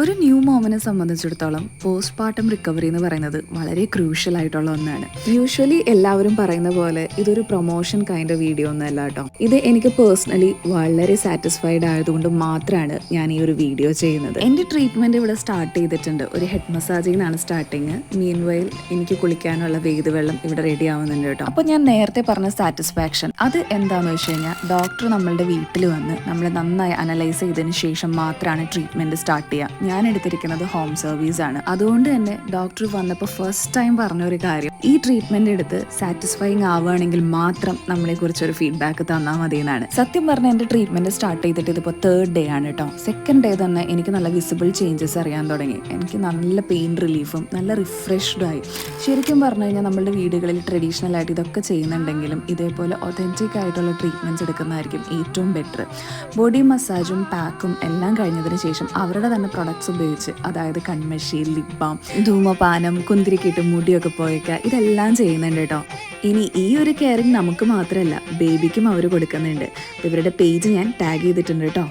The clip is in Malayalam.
ഒരു ന്യൂ മോമിനെ സംബന്ധിച്ചിടത്തോളം പോസ്റ്റ് പാർട്ടം റിക്കവറി എന്ന് പറയുന്നത് വളരെ ക്രൂഷ്യൽ ആയിട്ടുള്ള ഒന്നാണ്. യൂഷ്വലി എല്ലാവരും പറയുന്ന പോലെ ഇതൊരു പ്രൊമോഷൻ കൈൻഡ് വീഡിയോ ഒന്നല്ല കേട്ടോ. ഇത് എനിക്ക് പേഴ്സണലി വളരെ സാറ്റിസ്ഫൈഡ് ആയതുകൊണ്ട് മാത്രമാണ് ഞാൻ ഈ ഒരു വീഡിയോ ചെയ്യുന്നത്. എന്റെ ട്രീറ്റ്മെന്റ് ഇവിടെ സ്റ്റാർട്ട് ചെയ്തിട്ടുണ്ട്. ഒരു ഹെഡ് മസാജിൽ നിന്നാണ് സ്റ്റാർട്ടിങ് മീൻ വൈൽ എനിക്ക് കുളിക്കാനുള്ള വെള്ളം ഇവിടെ റെഡി ആവുന്നുണ്ട് കേട്ടോ. അപ്പോൾ ഞാൻ നേരത്തെ പറഞ്ഞ സാറ്റിസ്ഫാക്ഷൻ അത് എന്താണെന്ന് വെച്ച് കഴിഞ്ഞാൽ ഡോക്ടർ നമ്മളുടെ വീട്ടിൽ വന്ന് നമ്മളെ നന്നായി അനലൈസ് ചെയ്തതിന് ശേഷം മാത്രമാണ് ട്രീറ്റ്മെന്റ് സ്റ്റാർട്ട് ചെയ്യുക. ഞാൻ എടുത്തിരിക്കുന്നത് ഹോം സർവീസ് ആണ് അതുകൊണ്ട് തന്നെ ഡോക്ടർ വന്നപ്പോൾ ഫസ്റ്റ് ടൈം പറഞ്ഞ ഒരു കാര്യം. ഈ ട്രീറ്റ്മെന്റ് എടുത്ത് സാറ്റിസ്ഫൈങ് ആവുകയാണെങ്കിൽ മാത്രം നമ്മളെ കുറിച്ച് ഒരു ഫീഡ്ബാക്ക് തന്നാൽ മതി എന്നാണ് സത്യം പറഞ്ഞ എന്റെ ട്രീറ്റ്മെന്റ് സ്റ്റാർട്ട് ചെയ്തിട്ട് ഇതിപ്പോൾ തേർഡ് ഡേ ആണ് കേട്ടോ സെക്കൻഡ് ഡേ തന്നെ എനിക്ക് നല്ല വിസിബിൾ ചേഞ്ചസ് അറിയാൻ തുടങ്ങി. എനിക്ക് നല്ല പെയിൻ റിലീഫും നല്ല റിഫ്രഷ്ഡും ആയി. ശരിക്കും പറഞ്ഞു കഴിഞ്ഞാൽ നമ്മളുടെ വീടുകളിൽ ട്രഡീഷണൽ ആയിട്ട് ഇതൊക്കെ ചെയ്യുന്നുണ്ടെങ്കിലും ഇതേപോലെ ഒതന്റിക് ആയിട്ടുള്ള ട്രീറ്റ്മെന്റ്സ് എടുക്കുന്നതായിരിക്കും ഏറ്റവും ബെറ്റർ ബോഡി മസാജും പാക്കും എല്ലാം കഴിഞ്ഞതിന് ശേഷം അവരുടെ തന്നെ പ്രൊഡക്ട്സ് ഉപയോഗിച്ച് അതായത് കൺമഷി ലിപ് ബാം ധൂമപാനം കുന്തിരിക്കിട്ട് മുടിയൊക്കെ പോയേക്കുക ഇതെല്ലാം ചെയ്യുന്നുണ്ട് കേട്ടോ. ഇനി ഈ ഒരു കെയറിങ് നമുക്ക് മാത്രമല്ല ബേബിക്കും അവർ കൊടുക്കുന്നുണ്ട്. ഇവരുടെ പേജ് ഞാൻ ടാഗ് ചെയ്തിട്ടുണ്ട് കേട്ടോ.